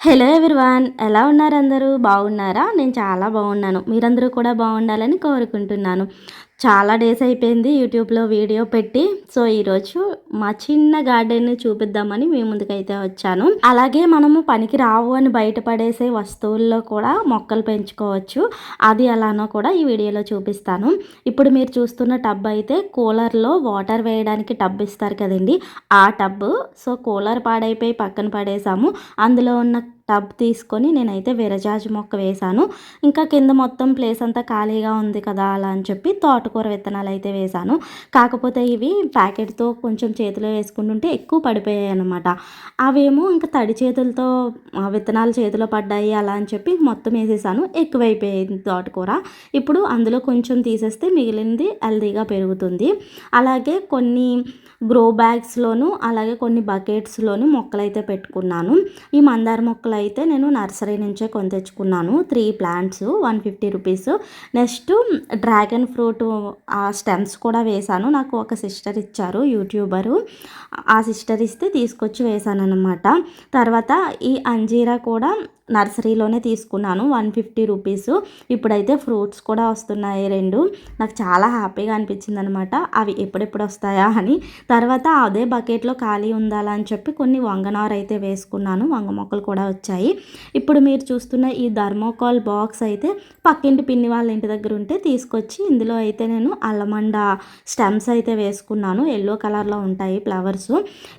Hello everyone ఎలా ఉన్నారు అందరూ? బాగున్నారా? నేను చాలా బాగున్నాను. మీరందరూ కూడా బాగుండాలని కోరుకుంటున్నాను. చాలా డేస్ అయిపోయింది యూట్యూబ్లో వీడియో పెట్టి. సో ఈరోజు మా చిన్న గార్డెన్ని చూపిద్దామని మీ ముందుకైతే వచ్చాను. అలాగే మనము పనికి రావు అని బయటపడేసే వస్తువుల్లో కూడా మొక్కలు పెంచుకోవచ్చు. అది ఎలానో కూడా ఈ వీడియోలో చూపిస్తాను. ఇప్పుడు మీరు చూస్తున్న టబ్ అయితే కూలర్లో వాటర్ వేయడానికి టబ్ ఇస్తారు కదండి. ఆ టబ్ సో కూలర్ పాడైపోయి పక్కన పడేసాము. అందులో ఉన్న టబ్ తీసుకొని నేనైతే విరజాజి మొక్క వేశాను. ఇంకా కింద మొత్తం ప్లేస్ అంతా ఖాళీగా ఉంది కదా అలా అని చెప్పి తోటకూర విత్తనాలు అయితే వేశాను. కాకపోతే ఇవి ప్యాకెట్తో కొంచెం చేతిలో వేసుకుంటుంటే ఎక్కువ పడిపోయాయి అనమాట అవేమో ఇంకా తడి చేతులతో విత్తనాలు చేతిలో పడ్డాయి అలా అని చెప్పి మొత్తం వేసేసాను. ఎక్కువైపోయింది తోటకూర. ఇప్పుడు అందులో కొంచెం తీసేస్తే మిగిలింది హెల్దీగా పెరుగుతుంది. అలాగే కొన్ని గ్రో బ్యాగ్స్లోను అలాగే కొన్ని బకెట్స్లోను మొక్కలైతే పెట్టుకున్నాను. ఈ మందార మొక్కలు అయితే నేను నర్సరీ నుంచే కొని తెచ్చుకున్నాను three plants one fifty rupees. Next dragon fruit ఆ స్టెమ్స్ కూడా వేశాను. నాకు ఒక సిస్టర్ ఇచ్చారు యూట్యూబరు. ఆ సిస్టర్ ఇస్తే తీసుకొచ్చి వేశాను అనమాట తర్వాత ఈ అంజీరా కూడా నర్సరీలోనే తీసుకున్నాను వన్ ఫిఫ్టీ రూపీస్. ఇప్పుడైతే ఫ్రూట్స్ కూడా వస్తున్నాయి రెండు. నాకు చాలా హ్యాపీగా అనిపించింది అనమాట అవి ఎప్పుడెప్పుడు వస్తాయా అని. తర్వాత అదే బకెట్లో ఖాళీ ఉండాలని అని చెప్పి కొన్ని వంగనారు అయితే వేసుకున్నాను. వంగ మొక్కలు కూడా వచ్చాయి. ఇప్పుడు మీరు చూస్తున్న ఈ ధర్మోకాల్ బాక్స్ అయితే పక్కింటి పిన్ని వాళ్ళ ఇంటి దగ్గర ఉంటే తీసుకొచ్చి ఇందులో అయితే నేను అల్లమండ స్టెమ్స్ అయితే వేసుకున్నాను. ఎల్లో కలర్లో ఉంటాయి ఫ్లవర్స్.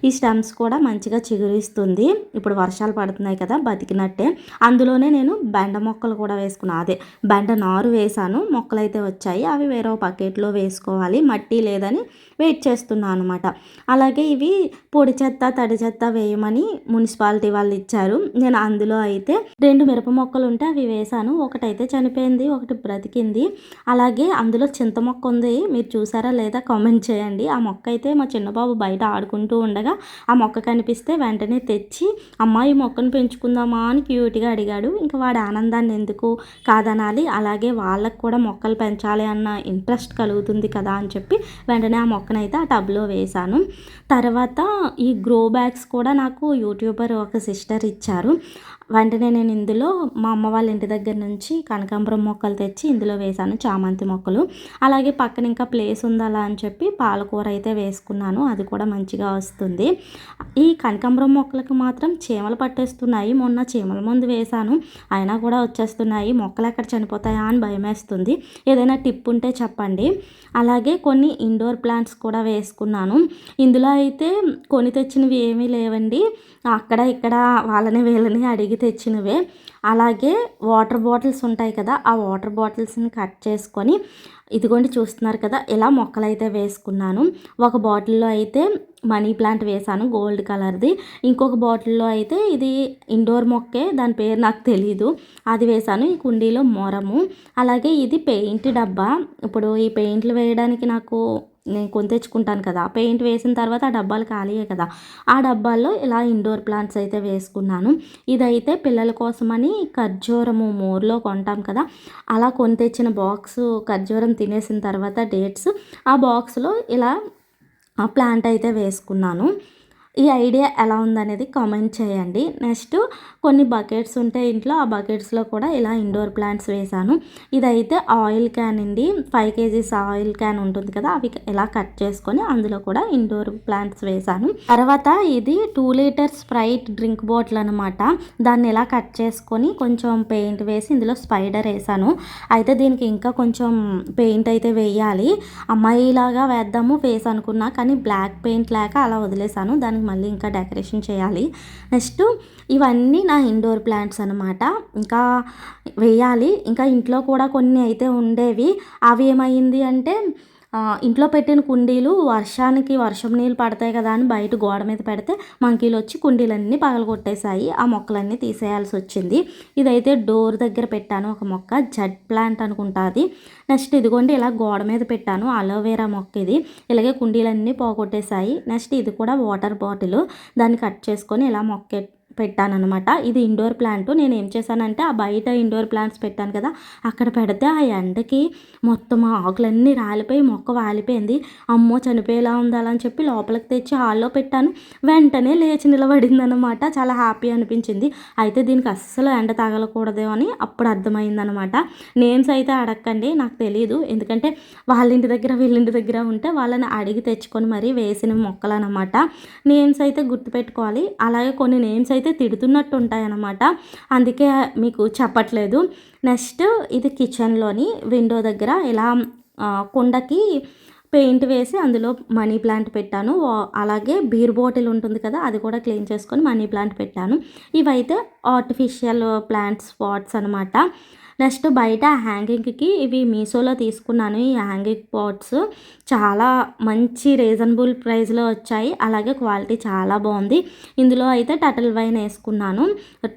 ఈ స్టెమ్స్ కూడా మంచిగా చిగురిస్తుంది. ఇప్పుడు వర్షాలు పడుతున్నాయి కదా బతికినట్టే. అందులోనే నేను బెండ మొక్కలు కూడా వేసుకున్నాను అదే బెండ నారు వేసాను మొక్కలు అయితే వచ్చాయి. అవి వేరే బకెట్లో వేసుకోవాలి. మట్టి లేదని వెయిట్ చేస్తున్నాను అనమాట అలాగే ఇవి పొడి చెత్త తడి చెత్త వేయమని మున్సిపాలిటీ వాళ్ళు ఇచ్చారు. నేను అందులో అయితే రెండు మిరప మొక్కలు ఉంటే అవి వేసాను ఒకటైతే చనిపోయింది ఒకటి బ్రతికింది. అలాగే అందులో చింత మొక్క ఉంది. మీరు చూసారా లేదా కామెంట్ చేయండి. ఆ మొక్క అయితే మా చిన్నబాబు బయట ఆడుకుంటూ ఉండగా ఆ మొక్క కనిపిస్తే వెంటనే తెచ్చి అమ్మాయి మొక్కను పెంచుకుందామా అని క్యూట్గా అడిగాడు. ఇంకా వాడి ఆనందాన్ని ఎందుకు కాదనాలి? అలాగే వాళ్ళకు కూడా మొక్కలు పెంచాలి అన్న ఇంట్రెస్ట్ కలుగుతుంది కదా అని చెప్పి వెంటనే ఆ మొక్కనైతే ఆ టబ్లో వేశాను. తర్వాత ఈ గ్రో బ్యాగ్స్ కూడా నాకు యూట్యూబర్ ఒక సిస్టర్ ఇచ్చారు. వెంటనే నేను ఇందులో మా అమ్మ వాళ్ళ ఇంటి దగ్గర నుంచి కనకాంబరం మొక్కలు తెచ్చి ఇందులో వేశాను చామంతి మొక్కలు. అలాగే పక్కన ఇంకా ప్లేస్ ఉందలా అని చెప్పి పాలకూర అయితే వేసుకున్నాను అది కూడా మంచిగా వస్తుంది. ఈ కనకాంబరం మొక్కలకు మాత్రం చీమలు పట్టేస్తున్నాయి మొన్న చీమల ముందు వేశాను అయినా కూడా వచ్చేస్తున్నాయి. మొక్కలు ఎక్కడ చనిపోతాయా అని భయం వేస్తుంది. ఏదైనా టిప్ ఉంటే చెప్పండి. అలాగే కొన్ని ఇండోర్ ప్లాంట్స్ కూడా వేసుకున్నాను. ఇందులో అయితే కొని తెచ్చినవి ఏమీ లేవండి. అక్కడ ఇక్కడ వాళ్ళని వీళ్ళని అడిగి తెచ్చినవే. అలాగే వాటర్ బాటిల్స్ ఉంటాయి కదా ఆ వాటర్ బాటిల్స్ని కట్ చేసుకొని ఇదిగోండి చూస్తున్నారు కదా ఇలా మొక్కలు అయితే వేసుకున్నాను. ఒక బాటిల్లో అయితే మనీ ప్లాంట్ వేసాను గోల్డ్ కలర్ది. ఇంకొక బాటిల్లో అయితే ఇది ఇండోర్ మొక్కే దాని పేరు నాకు తెలీదు. అది వేసాను ఈ కుండీలో మొరము. అలాగే ఇది పెయింట్ డబ్బా. ఇప్పుడు ఈ పెయింట్లు వేయడానికి నాకు నేను కొని తెచ్చుకుంటాను కదా. పెయింట్ వేసిన తర్వాత ఆ డబ్బాలు ఖాళీయే కదా. ఆ డబ్బాల్లో ఇలా ఇండోర్ ప్లాంట్స్ అయితే వేసుకున్నాను. ఇదైతే పిల్లల కోసమని ఖర్జూరము మోర్లో కొంటాం కదా. అలా కొని తెచ్చిన బాక్స్ ఖర్జూరం తినేసిన తర్వాత డేట్స్ ఆ బాక్స్లో ఇలా ప్లాంట్ అయితే వేసుకున్నాను. ఈ ఐడియా ఎలా ఉందనేది కామెంట్ చేయండి. నెక్స్ట్ కొన్ని బకెట్స్ ఉంటాయి ఇంట్లో. ఆ బకెట్స్లో కూడా ఇలా ఇండోర్ ప్లాంట్స్ వేశాను. ఇదైతే ఆయిల్ క్యాన్ అండి. ఫైవ్ కేజీస్ ఆయిల్ క్యాన్ ఉంటుంది కదా అవి ఇలా కట్ చేసుకొని అందులో కూడా ఇండోర్ ప్లాంట్స్ వేసాను తర్వాత ఇది two litre Sprite drink bottle అనమాట దాన్ని ఇలా కట్ చేసుకొని కొంచెం పెయింట్ వేసి ఇందులో స్పైడర్ వేసాను అయితే దీనికి ఇంకా కొంచెం పెయింట్ అయితే వేయాలి. అమ్మాయిలాగా వేద్దాము ఫేస్ అనుకున్నా కానీ బ్లాక్ పెయింట్ లేక అలా వదిలేసాను దానికి మళ్ళీ ఇంకా డెకరేషన్ చేయాలి. నెక్స్ట్ ఇవన్నీ నా ఇండోర్ ప్లాంట్స్ అనమాట ఇంకా వేయాలి. ఇంకా ఇంట్లో కూడా కొన్ని అయితే ఉండేవి. అవి ఏమైంది అంటే ఇంట్లో పెట్టిన కుండీలు వర్షానికి వర్షం నీళ్ళు పడతాయి కదా అని బయట గోడ మీద పెడితే మంకీలు వచ్చి కుండీలన్నీ పగలగొట్టేశాయి. ఆ మొక్కలన్నీ తీసేయాల్సి వచ్చింది. ఇదైతే డోర్ దగ్గర పెట్టాను ఒక మొక్క జడ్ ప్లాంట్ అనుకుంటుంది నెక్స్ట్ ఇదిగోండి ఇలా గోడ మీద పెట్టాను అలోవేరా మొక్క ఇది. ఇలాగే కుండీలన్నీ పోగొట్టేశాయి. నెక్స్ట్ ఇది కూడా వాటర్ బాటిల్. దాన్ని కట్ చేసుకొని ఇలా మొక్క పెట్టానన్నమాట. ఇది ఇండోర్ ప్లాంట్. నేను ఏం చేశానంటే ఆ బయట ఇండోర్ ప్లాంట్స్ పెట్టాను కదా అక్కడ పెడితే ఆ ఎండకి మొత్తం ఆకులన్నీ రాలిపోయి మొక్క వాలిపోయింది. అమ్మో చనిపోయేలా ఉండాలని చెప్పి లోపలికి తెచ్చి హాల్లో పెట్టాను. వెంటనే లేచి నిలబడింది అనమాట చాలా హ్యాపీ అనిపించింది. అయితే దీనికి అస్సలు ఎండ తగలకూడదు అని అప్పుడు అర్థమైందనమాట నేమ్స్ అయితే అడగండి నాకు తెలియదు ఎందుకంటే వాళ్ళ ఇంటి దగ్గర వీళ్ళింటి దగ్గర ఉంటే వాళ్ళని అడిగి తెచ్చుకొని మరీ వేసిన మొక్కలు అనమాట నేమ్స్ అయితే గుర్తుపెట్టుకోవాలి. అలాగే కొన్ని నేమ్స్ అయితే అయితే తిడుతున్నట్టు ఉంటాయన్నమాట అందుకే మీకు చెప్పట్లేదు. నెక్స్ట్ ఇది కిచెన్లోని విండో దగ్గర ఇలా కుండకి పెయింట్ వేసి అందులో మనీ ప్లాంట్ పెట్టాను. అలాగే బీర్ బాటిల్ ఉంటుంది కదా అది కూడా క్లీన్ చేసుకొని మనీ ప్లాంట్ పెట్టాను. ఇవైతే ఆర్టిఫిషియల్ ప్లాంట్స్ పాట్స్ అనమాట నెక్స్ట్ బయట హ్యాంగింగ్కి ఇవి మీషోలో తీసుకున్నాను. ఈ హ్యాంగింగ్ పాట్స్ చాలా మంచి రీజనబుల్ ప్రైస్లో వచ్చాయి. అలాగే క్వాలిటీ చాలా బాగుంది. ఇందులో అయితే టటల్ వైన్ వేసుకున్నాను.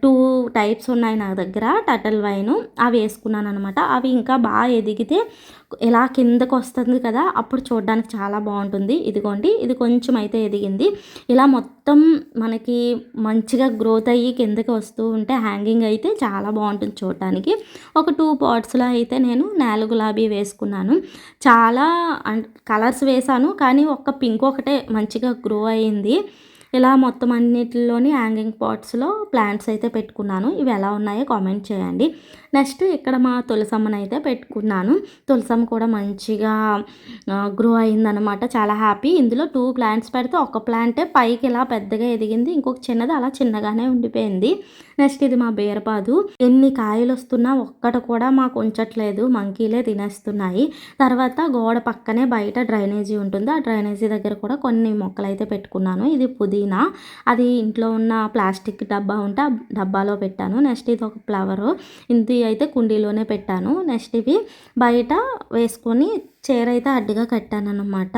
టూ టైప్స్ ఉన్నాయి నా దగ్గర. టటల్ వైన్ అవి వేసుకున్నాను అనమాట అవి ఇంకా బాగా ఎదిగితే ఇలా కిందకు వస్తుంది కదా అప్పుడు చూడడానికి చాలా బాగుంటుంది. ఇదిగోండి ఇది కొంచెం అయితే ఎదిగింది. ఇలా మొత్తం మనకి మంచిగా గ్రోత్ అయ్యి కిందకి వస్తూ ఉంటే హ్యాంగింగ్ అయితే చాలా బాగుంటుంది చూడటానికి ఒక టూ పాట్స్లో అయితే నేను నేల గులాబీ వేసుకున్నాను. చాలా కలర్స్ వేశాను కానీ ఒక్క పింక్ ఒకటే మంచిగా గ్రో అయ్యింది. ఇలా మొత్తం అన్నిటిలోని హ్యాంగింగ్ పాట్స్లో ప్లాంట్స్ అయితే పెట్టుకున్నాను. ఇవి ఎలా ఉన్నాయో కామెంట్ చేయండి. నెక్స్ట్ ఇక్కడ మా తులసమ్మను అయితే పెట్టుకున్నాను. తులసమ్మ కూడా మంచిగా గ్రో అయిందనమాట చాలా హ్యాపీ ఇందులో టూ ప్లాంట్స్ పెడితే ఒక ప్లాంటే పైకి ఇలా పెద్దగా ఎదిగింది. ఇంకొక చిన్నది అలా చిన్నగానే ఉండిపోయింది. నెక్స్ట్ ఇది మా బీరపాదు. ఎన్ని కాయలు వస్తున్నా ఒక్కటి కూడా మాకు ఉంచట్లేదు. మంకీలే తినేస్తున్నాయి. తర్వాత గోడ పక్కనే బయట డ్రైనేజీ ఉంటుంది. ఆ డ్రైనేజీ దగ్గర కూడా కొన్ని మొక్కలు అయితే పెట్టుకున్నాను. ఇది పుదీనా. అది ఇంట్లో ఉన్న ప్లాస్టిక్ డబ్బా ఉంటే ఆ డబ్బాలో పెట్టాను. నెక్స్ట్ ఇది ఒక ఫ్లవర్. ఇది అయితే కుండీలోనే పెట్టాను. నెక్స్ట్ ఇవి బయట వేసుకొని చీర అయితే అడ్డుగా కట్టాను అనమాట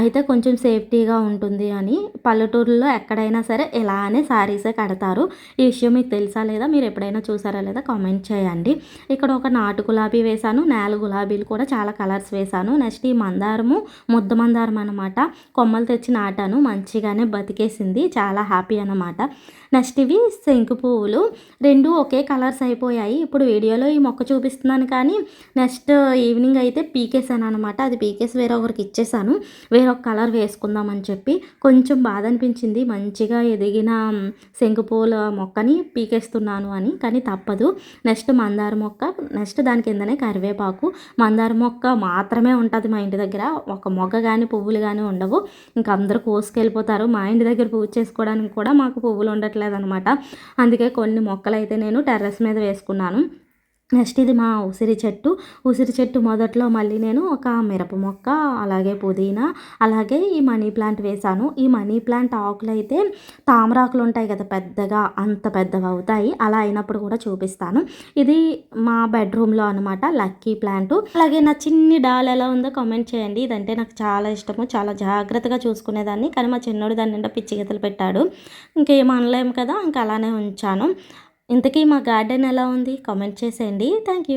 అయితే కొంచెం సేఫ్టీగా ఉంటుంది అని పల్లెటూరులో ఎక్కడైనా సరే ఇలానే శారీసే కడతారు. ఈ విషయం మీకు తెలుసా లేదా? మీరు ఎప్పుడైనా చూసారా లేదా? కామెంట్ చేయండి. ఇక్కడ ఒక నాటు గులాబీ వేశాను నేల గులాబీలు కూడా చాలా కలర్స్ వేశాను. నెక్స్ట్ ఈ మందారము ముద్ద మందారం అనమాట కొమ్మలు తెచ్చి నాటాను మంచిగానే బతికేసింది చాలా హ్యాపీ అనమాట నెక్స్ట్ ఇవి శంకు పువ్వులు. రెండు ఒకే కలర్స్ అయిపోయాయి. ఇప్పుడు వీడియోలో ఈ మొక్క చూపిస్తున్నాను కానీ నెక్స్ట్ ఈవినింగ్ అయితే పీకేసాను అనమాట అది పీకేసి వేరే ఒకరికి ఇచ్చేసాను వేరొక కలర్ వేసుకుందామని చెప్పి కొంచెం బాధ అనిపించింది మంచిగా ఎదిగిన శంకుపూల మొక్కని పీకేస్తున్నాను అని. కానీ తప్పదు. నెక్స్ట్ మందార మొక్క నెక్స్ట్ దాని కిందనే కరివేపాకు. మందార మొక్క మాత్రమే ఉంటుంది మా ఇంటి దగ్గర. ఒక మొగ్గ కానీ పువ్వులు కానీ ఉండవు. ఇంకా అందరూ కోసుకెళ్ళిపోతారు. మా ఇంటి దగ్గర పూజ చేసుకోవడానికి కూడా మాకు పువ్వులు ఉండట్లేదు అనమాట అందుకే కొన్ని మొక్కలు అయితే నేను టెర్రస్ మీద వేసుకున్నాను. నెక్స్ట్ ఇది మా ఉసిరి చెట్టు. ఉసిరి చెట్టు మొదట్లో మళ్ళీ నేను ఒక మిరప మొక్క అలాగే పుదీనా అలాగే ఈ మనీ ప్లాంట్ వేశాను. ఈ మనీ ప్లాంట్ ఆకులు అయితే తామరాకులు ఉంటాయి కదా పెద్దగా అంత పెద్దవి అవుతాయి. అలా అయినప్పుడు కూడా చూపిస్తాను. ఇది మా బెడ్రూమ్లో అనమాట లక్కీ ప్లాంట్. అలాగే నా చిన్ని డాల్ ఎలా ఉందో కామెంట్ చేయండి. ఇదంటే నాకు చాలా ఇష్టము. చాలా జాగ్రత్తగా చూసుకునేదాన్ని. కానీ మా చిన్నోడు దాని నిండా పిచ్చి గీతలు పెట్టాడు. ఇంకేం అనలేము కదా ఇంకా అలానే ఉంచాను. ఇంతకీ మా గార్డెన్ ఎలా ఉంది? కామెంట్ చేసేయండి. Thank you